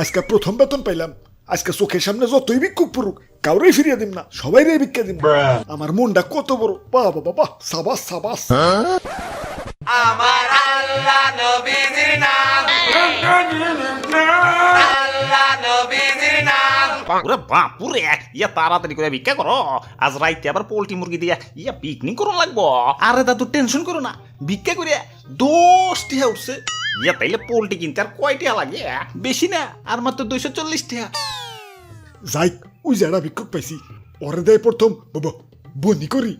আজকে প্রথম বেতন পাইলাম। আজকে চোখের সামনে যতই ভিক্ষুক পড়ুক কাউরেই ফিরিয়ে দিম না সবাই রে ভিক্ষা দিম। আমার মনটা কত বড় বাবা বাবা সাবাস সাবাস। আমার আল্লাহ নবীজির নাম। আল্লাহ নবীজির নাম। ওরে বাপুরে ইয়া তাড়াতাড়ি করে ভিক্ষা করো। আজ রাইতে আবার পোল্ট্রি মুরগি দিয়া ইয়া পিকনিক করুন লাগবো। আরে দাদু টেনশন করো না। ভিক্ষা করিয়া দশ টিহা উঠছে ইয়া তাইলে পোল্ট্রি কিনতে আর কয় টিহা লাগে? বেশি না আর মাত্র দুইশো চল্লিশ টিহা যাই ওই যারা ভিক্ষুক পাইছি। ওরে দেয় প্রথম বাবা বনি করি।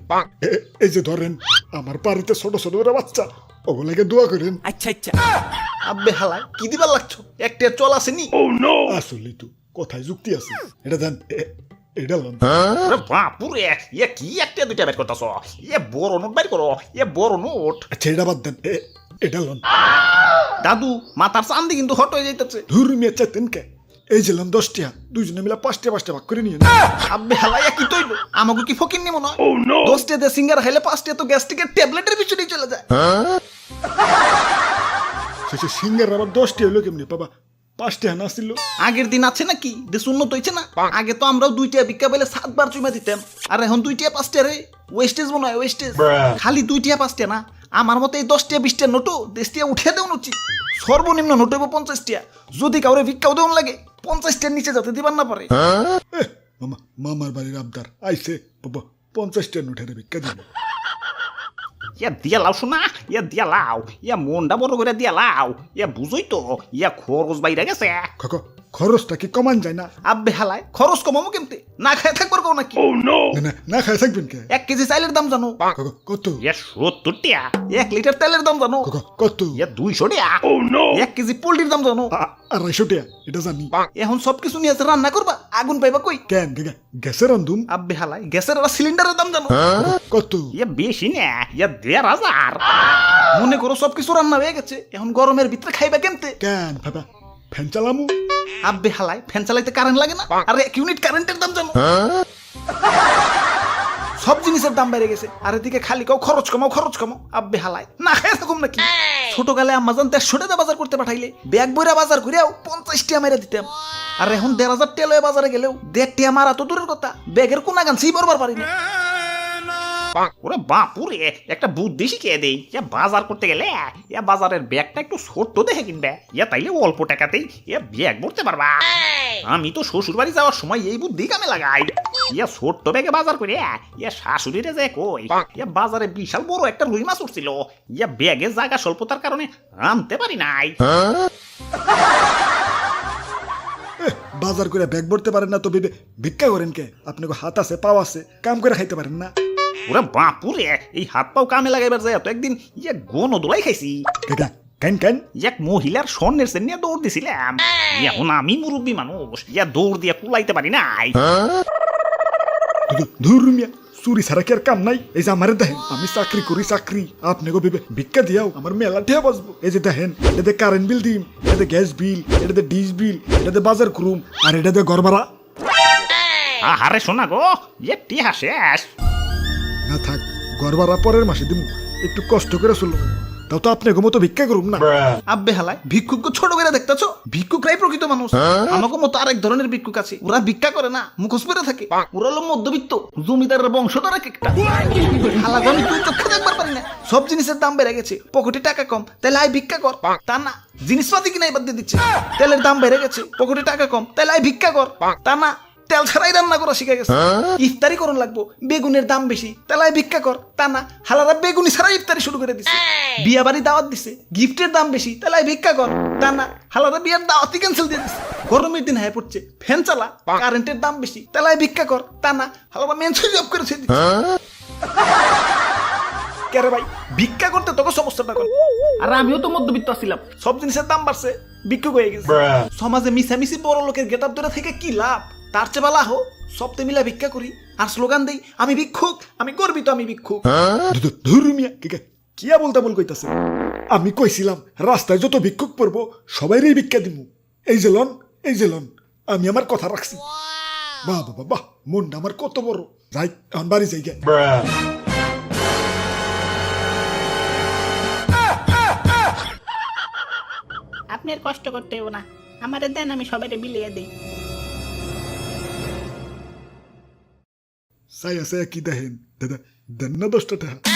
এই যে ধরেন আমার বাড়িতে ছোট ছোট ওরা বাচ্চা ওগুলাকে দোয়া করেন। আচ্ছা আচ্ছা। আব্বে হালায় কি দিবার লাগছো? একটা চল আসেনি আসলেই তো কথায় যুক্তি আছে। এটা দেন এটা লন। ওরে বাপুরে ইয়া কি একটা দুইটা বের করতেছ? ইয়া বড় নোট বের করো ইয়া বড় নোট। আচ্ছা এটা বাদ দেন এ- এটা লন। দাদু মাথার চান্দি কিন্তু হট হয়ে যাইতেছে। ধুর মিয়া চাইতেন এই লন দশটিয়া দুইজনে মিলে পাঁচটা পাঁচটা ভাগ করে নিয়ে নেন। আব্বে হালাইয়া কি তৈল আমাকে কি ফকির নেমো না দশটা দিয়ে সিঙ্গার খাইলে পাঁচটা তো গ্যাস্ট্রিকের ট্যাবলেটের পিছনেই চলে যায়। সিঙ্গার আবার দশটি হইল কেমনি? বাবা পাঁচটি হানা ছিল। আগের দিন আছে নাকি? দেশ উন্নত হয়েছে না? আগে তো আমরাও দুইটা ভিক্ষা পেলে সাতবার চুমা দিতাম। আর এখন দুইটা পাঁচটা রে? ওয়েস্টেজ মনে হয় ওয়েস্টেজ খালি দুইটা পাঁচটা না? আমার মতে এই দশটা বিশটা নোটো দেশটিয়া উঠে দেওয়ান উচিত সর্বনিম্ন নোট হইব পঞ্চাশটিয়া। যদি কাউরে ভিক্ষাও দেওয়ান লাগে পঞ্চাশটার নিচে যাতে দিবার না পারে। মামার বাড়ির আবদার। আইসে বাবা পঞ্চাশটা নোটের ভিক্ষা দিব। ইয়া দিয়া লাও শোনা ইয়া দিয়া লাও। ইয়া মনটা বড় করে দিয়া লাও। ইয়া বুঝই তো ইয়া খরচ বাইরে গেছে। খরচটা কি কমান যায় না? আব্বে হালায় খরচ কমামো কেমতে? না খায় থাকবার কও নাকি? না না না খাই থাকবেন কে? এক কেজি চাইলের দাম জানো? খক কত? ইয়া সত্তর টিয়া। এক লিটার তেলের দাম জানো? কত? ইয়া দুইশো টিয়া। এক কেজি পোল্ট্রির দাম জানো? আ- আড়াইশো টিয়া এটা জানি। এখন সব কিছু নিয়ে আছে রান্না করবা আগুন পাইবা কই? কেন? গেগা গ্যাসের রান্ধুম আব্বে হালায় গ্যাসের আর সিলিন্ডারের দাম জানো? কত? ইয়া বেশি না ইয়া দেড় হাজার। মনে করো সব কিছু রান্না হয়ে গেছে এখন গরমের ভিতরে খাইবা কেমতে? কেন? বাবা ফ্যান চালামু? আব্বে হালায় ফ্যান চালাইতে কারেন্ট লাগে না? আর এক ইউনিট কারেন্টের দাম জানো? সব জিনিসের দাম বেড়ে গেছে। আর এদিকে খালি কাও খরচ কমাও খরচ কমাও। আব্বে হালায় না খাই থাকুম নাকি? ছোটকালে আম্মাজান দেড়শো টাকা বাজার করতে পাঠাইলে ব্যাগ বইরা বাজার করিয়াও পঞ্চাশ টিয়া মেরে দিতাম। আর এখন দেড় হাজার টিয়া লয়ে বাজারে গেলেও দেড় টিয়া মারা তো দূরের কথা। ব্যাগের কোনা গান সেই বরবার পারি না। ওরে বাপুরে একটা বুদ্ধি শিখিয়ে দেই। ইয়া বাজার করতে গেলে ইয়া বাজারের ব্যাগটা একটু ছোট্ট দেখে কিনবে। ইয়া তাইলে অল্প টাকাতেই ইয়া ব্যাগ ভরতে পারবা। আমি তো শ্বশুর বাড়ি যাওয়ার সময় এই বুদ্ধি কামে লাগাই। ইয়া ছোট্ট ব্যাগে বাজার করে ইয়া শাশুড়িরে যে কই ইয়া বাজারে বিশাল বড় একটা রুই মাছ উঠছিল। ইয়া ব্যাগে জায়গা স্বল্পতার কারণে আনতে পারি নাই। বাজার করে ব্যাগ ভরতে পারেন না তো ভিক্ষা করেন কে? আপনাকে হাত আছে পাও আছে কাম করে খাইতে পারেন না। ওরে বাপুরে এই হাত পাও কামে লাগাইবার যায় তো একদিন ইয়া গন দোলাই খাইছি। গেগা কেন কেন? এক মহিলার স্বর্ণের সেন নিয়ে দৌড় দিছিলাম। এখন আমি মুরব্বী মানুষ ইয়া দৌড় দিয়ে কুলাইতে পারি নাই। ধুর মিয়া চুরি ছাড়া কি আর কাম নাই? এই যে আমারে দেখেন আমি চাকরি করি চাকরি। আপনি গো ভেবে ভিক্ষা দিয়াও আমার মেলা ঠেয়া বাঁচবো এই যে দেখেন এটাতে কারেন্ট বিল দিম এটাতে গ্যাস বিল এটাতে ডিশ বিল এটাতে বাজার করুম আর এটাতে ঘর ভাড়া। আহারে শোনা গো একটি শেষ। না থাক ঘর ভাড়া পরের মাসে দিমু। একটু কষ্ট করে চলুন। তাও তো আপনি মতো ভিক্ষা করুম না। আব্বে হালায় ভিক্ষুককে ছোট করে দেখতেছো? ভিক্ষুকরাই প্রকৃত মানুষ। আমাকে মতো আরেক ধরনের ভিক্ষুক আছে। ওরা ভিক্ষা করে না মুখোশ পরে থাকে। ওরা হলো মধ্যবিত্ত। জমিদারের বংশধর এক একটা। হালাগো আমি তুই চোখে দেখবার পারি না। সব জিনিসের দাম বেড়ে গেছে। পকেটে টাকা কম তাহলে আয় ভিক্ষা কর। তা না জিনিসপাতি কিনা এবার দিয়ে দিচ্ছে। তেলের দাম বেড়ে গেছে পকেটে টাকা কম তাহলে আয় ভিক্ষা কর। তা না তেল ছাড়াই রান্না করা শিখে গেছে। ইফতারি করুন লাগবো বেগুনের দাম বেশি তাহলে আয় ভিক্ষা কর তা না হালারা বেগুনি ছাড়াই ইফতারি শুরু করে দিছে। বিয়া বাড়ি দাওয়াত দিছে গিফটের দাম বেশি তাহলে আয় ভিক্ষা কর তা না হালারা বিয়ার দাওয়াতই ক্যান্সেল দিয়ে দিছে। গরমের দিন হয়ে পড়ছে ফ্যান চালা কারেন্টের দাম বেশি তাহলে আয় ভিক্ষা কর তা না হালারা মেন সুইচ অফ করে ছেড়ে দিচ্ছে কেরে ভাই ভিক্ষা করতে তোকে সমস্যাটা কর আর আমিও তো মধ্যবিত্ত ছিলাম। সব জিনিসের দাম বাড়ছে ভিক্ষুক হয়ে গেছে। সমাজে মিশামিশি বড় লোকের গেট আপ ধরে থেকে কি লাভ? তার চেয়ে বালা হো সপ্তে মিলা ভিক্ষা করি। আর স্লোগান দেই আমি ভিক্ষুক আমি গর্বিত আমি ভিক্ষুক। ধু- ধুর মিয়া কে কে- কিয়া বলতে বল কইতাছে? আমি কইছিলাম রাস্তায় যত ভিক্ষুক পড়ব সবাইরই ভিক্ষা দিমু। এই যে লন এই যে লন আমি আমার কথা রাখছি। বাহ বাবা বাহ মনটা আমার কত বড়। যাই এখন বাড়ি যাই গে। আপনার কষ্ট করতে হবে না। আমারে দেন আমি সবাইরে বিলিয়ে দিই। সায়া সায়া কি দেখেন দাদা দেন দশটা টাকা